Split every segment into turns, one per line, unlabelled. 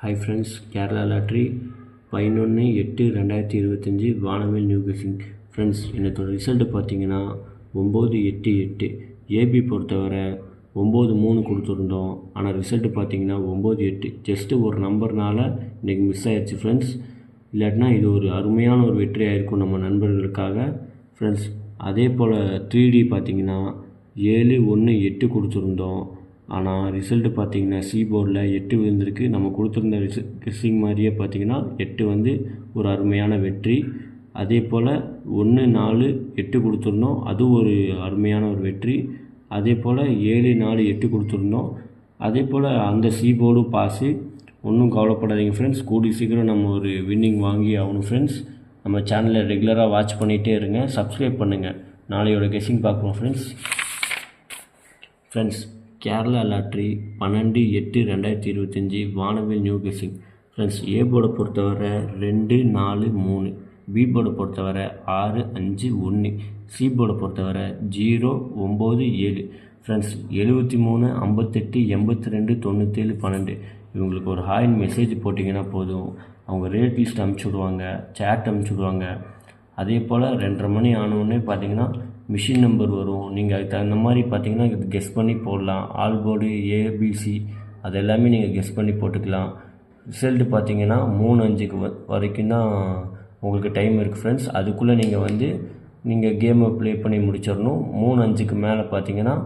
Hi friends Kerala lottery பதினொன்று எட்டு ரெண்டாயிரத்தி இருபத்தஞ்சி வானவில் நியூ கெஸிங் ஃப்ரெண்ட்ஸ் என்னோட ரிசல்ட்டு பார்த்தீங்கன்னா ஒம்பது எட்டு எட்டு. ஏபி பொறுத்தவரை ஒம்பது மூணு கொடுத்துருந்தோம். ஆனால் ரிசல்ட்டு பார்த்தீங்கன்னா ஒம்பது எட்டு. ஜஸ்ட்டு ஒரு நம்பர்னால இன்றைக்கி மிஸ் ஆயிடுச்சு ஃப்ரெண்ட்ஸ் இல்லாட்டினா இது ஒரு அருமையான ஒரு வெற்றியாக இருக்கும் நம்ம நண்பர்களுக்காக. ஃப்ரெண்ட்ஸ் அதே போல் த்ரீ டி பார்த்தீங்கன்னா ஏழு ஒன்று எட்டு கொடுத்துருந்தோம். ஆனால் ரிசல்ட்டு பார்த்தீங்கன்னா சி போர்டில் எட்டு விழுந்திருக்கு. நம்ம கொடுத்துருந்த ரிச கெஸ்ஸிங் மாதிரியே பார்த்தீங்கன்னா எட்டு வந்து ஒரு அருமையான வெற்றி. அதே போல் ஒன்று நாலு எட்டு கொடுத்துருந்தோம். அது ஒரு அருமையான ஒரு வெற்றி. அதே போல் ஏழு நாலு எட்டு கொடுத்துருந்தோம். அதே போல் அந்த சி போர்டும் பாஸு ஒன்றும் கவலைப்படாதீங்க ஃப்ரெண்ட்ஸ் கூடி சீக்கிரம் நம்ம ஒரு வின்னிங் வாங்கி ஆகணும் ஃப்ரெண்ட்ஸ் நம்ம சேனலை ரெகுலராக வாட்ச் பண்ணிகிட்டே இருங்க. சப்ஸ்கிரைப் பண்ணுங்கள் நாளையோட கெஸ்ஸிங் பார்க்குறோம் ஃப்ரெண்ட்ஸ் ஃப்ரெண்ட்ஸ் கேரளா லாட்ரி பன்னெண்டு எட்டு ரெண்டாயிரத்தி இருபத்தஞ்சி வானவில் நியூ கெஸிங். ஃப்ரெண்ட்ஸ் ஏ போர்டை பொறுத்தவரை ரெண்டு நாலு மூணு பி போர்டை பொறுத்தவரை ஆறு அஞ்சு ஒன்று சி போர்டை பொறுத்தவரை ஜீரோ ஒம்பது ஏழு. ஃப்ரெண்ட்ஸ் எழுபத்தி மூணு ஐம்பத்தெட்டு எண்பத்தி ரெண்டு தொண்ணூற்றேழு பன்னெண்டு. இவங்களுக்கு ஒரு ஹாயின் மெசேஜ் போட்டிங்கன்னா போதும். அவங்க ரேட் லிஸ்ட் அனுப்பிச்சி விடுவாங்க சேட் அனுப்பிச்சி விடுவாங்க. அதே போல் ரெண்டரை மணி ஆனவுடனே பார்த்தீங்கன்னா மிஷின் நம்பர் வரும். நீங்கள் அதுக்கு தகுந்த மாதிரி பார்த்தீங்கன்னா இது கெஸ் பண்ணி போடலாம். ஆல் போர்டு ஏபிசி அது எல்லாமே நீங்கள் கெஸ் பண்ணி போட்டுக்கலாம். ரிசல்ட்டு பார்த்தீங்கன்னா மூணு அஞ்சுக்கு வ வரைக்கும் தான் உங்களுக்கு டைம் இருக்குது ஃப்ரெண்ட்ஸ் அதுக்குள்ளே நீங்கள் வந்து நீங்கள் கேமை ப்ளே பண்ணி முடிச்சிடணும். மூணு அஞ்சுக்கு மேலே பார்த்தீங்கன்னா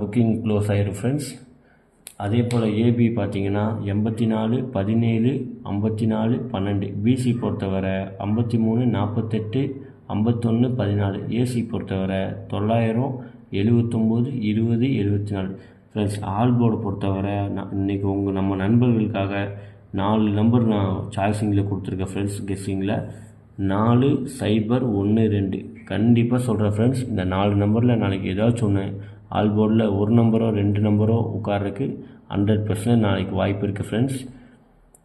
புக்கிங் க்ளோஸ் ஆகிடும் ஃப்ரெண்ட்ஸ் அதே போல் ஏபி பார்த்தீங்கன்னா எண்பத்தி நாலு பதினேழு ஐம்பத்தி நாலு பன்னெண்டு பிசி பொறுத்தவரை ஐம்பத்தி மூணு நாற்பத்தெட்டு ஐம்பத்தொன்று பதினாலு. ஏசி பொறுத்தவரை தொள்ளாயிரம் எழுவத்தொம்போது இருபது எழுபத்தி நாலு ஃப்ரெண்ட்ஸ் ஆல் போர்டு பொறுத்தவரை நான் இன்றைக்கி உங்கள் நம்ம நண்பர்களுக்காக நாலு நம்பர் நான் சாய்ஸிங்கில் கொடுத்துருக்கேன் ஃப்ரெண்ட்ஸ் கெஸ்ஸிங்கில் நாலு சைபர் ஒன்று ரெண்டு. கண்டிப்பாக சொல்கிறேன் ஃப்ரெண்ட்ஸ் இந்த நாலு நம்பரில் நாளைக்கு ஏதாச்சும் ஒன்று ஆல் போர்டில் ஒரு நம்பரோ ரெண்டு நம்பரோ உட்கார்றதுக்கு ஹண்ட்ரட் பர்சன்ட் நாளைக்கு வாய்ப்பு இருக்குது ஃப்ரெண்ட்ஸ்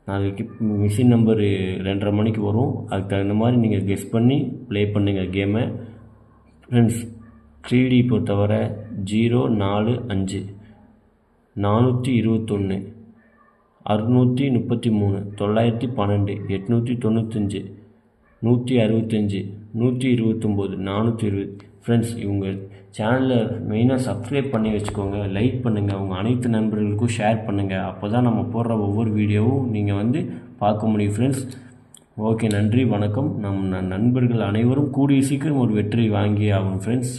நாளைக்கு மிஷின் நம்பரு ரெண்டரை மணிக்கு வரும். அதுக்கு தகுந்த மாதிரி நீங்கள் கெஸ் பண்ணி ப்ளே பண்ணுங்கள் கேமை ஃப்ரெண்ட்ஸ் த்ரீ டி பொறுத்தவரை ஜீரோ நாலு அஞ்சு. நானூற்றி இருபத்தொன்று அறுநூற்றி முப்பத்தி மூணு. தொள்ளாயிரத்தி பன்னெண்டு. எட்நூற்றி தொண்ணூத்தஞ்சு. நூற்றி அறுபத்தஞ்சி. நூற்றி இருபத்தொம்போது. நானூற்றி இருபது. ஃப்ரெண்ட்ஸ் இவங்க சேனலை மெயினாக சப்ஸ்கிரைப் பண்ணி வச்சுக்கோங்க லைக் பண்ணுங்கள் உங்கள் அனைத்து நண்பர்களுக்கும் ஷேர் பண்ணுங்கள் அப்போ தான் நம்ம போடுற ஒவ்வொரு வீடியோவும் நீங்கள் வந்து பார்க்க முடியும் ஃப்ரெண்ட்ஸ் ஓகே நன்றி வணக்கம். நம் நண்பர்கள் அனைவரும் கூடிய சீக்கிரம் ஒரு வெற்றி வாங்கி ஆகும் ஃப்ரெண்ட்ஸ்